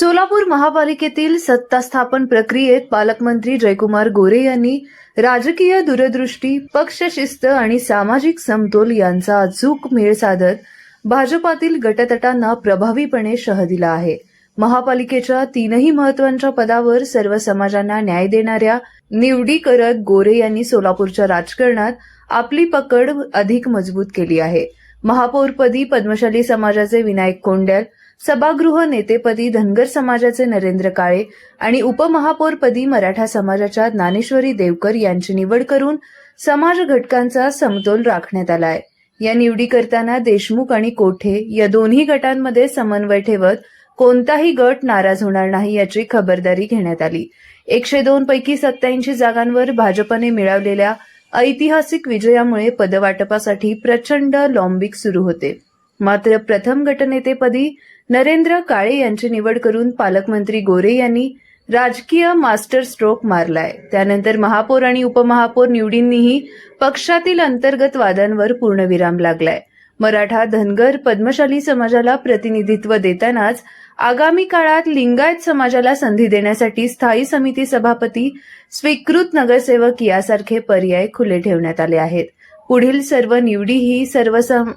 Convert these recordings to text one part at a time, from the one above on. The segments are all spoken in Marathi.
सोलापूर महापालिकेतील सत्ता स्थापन प्रक्रियेत पालकमंत्री जयकुमार गोरे यांनी राजकीय दूरदृष्टी पक्षशिस्त आणि सामाजिक समतोल यांचा अचूक मेळ साधत भाजपातील गटतटांना प्रभावीपणे शह दिला आहे. महापालिकेच्या तीनही महत्त्वाच्या पदावर सर्व समाजांना न्याय देणाऱ्या निवडी करत गोरे यांनी सोलापूरच्या राजकारणात आपली पकड अधिक मजबूत केली आहे. महापौरपदी पद्मशाली समाजाचे विनायक कोंड्याल सभागृह नेतेपदी धनगर समाजाचे नरेंद्र काळे आणि उपमहापौरपदी मराठा समाजाच्या ज्ञानेश्वरी देवकर यांची निवड करून समाज घटकांचा समतोल राखण्यात आलाय. या निवडी करताना देशमुख आणि कोठे या दोन्ही गटांमध्ये समन्वय ठेवत कोणताही गट नाराज होणार नाही याची खबरदारी घेण्यात आली. एकशे दोन पैकी सत्याऐंशी जागांवर भाजपने मिळवलेल्या ऐतिहासिक विजयामुळे पदवाटपासाठी प्रचंड लॉम्बिक सुरू होते. मात्र प्रथम गटनेतेपदी नरेंद्र काळे यांची निवड करून पालकमंत्री गोरे यांनी राजकीय मास्टर स्ट्रोक मारलाय. त्यानंतर महापौर आणि उपमहापौर निवडींनीही पक्षातील अंतर्गत वादांवर पूर्णविराम लागलाय. मराठा धनगर पद्मशाली समाजाला प्रतिनिधित्व देतानाच आगामी काळात लिंगायत समाजाला संधी देण्यासाठी स्थायी समिती सभापती स्वीकृत नगरसेवक यासारखे पर्याय खुले ठेवण्यात आले आहेत. पुढील सर्व निवडीही सर्वसम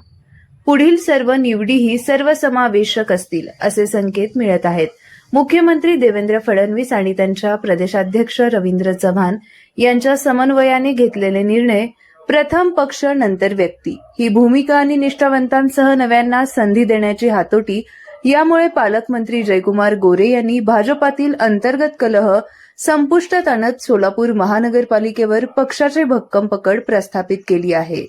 पुढील सर्व निवडीही सर्वसमावेशक असतील असे संकेत मिळत आहेत. मुख्यमंत्री देवेंद्र फडणवीस आणि त्यांच्या प्रदेशाध्यक्ष रवींद्र चव्हाण यांच्या समन्वयाने घेतलेले निर्णय प्रथम पक्ष नंतर व्यक्ती. ही भूमिका आणि निष्ठावंतांसह नव्यांना संधी देण्याची हातोटी यामुळे पालकमंत्री जयकुमार गोरे यांनी भाजपातील अंतर्गत कलह संपुष्टात आणत सोलापूर महानगरपालिकेवर पक्षाचे भक्कम पकड प्रस्थापित केली आहे.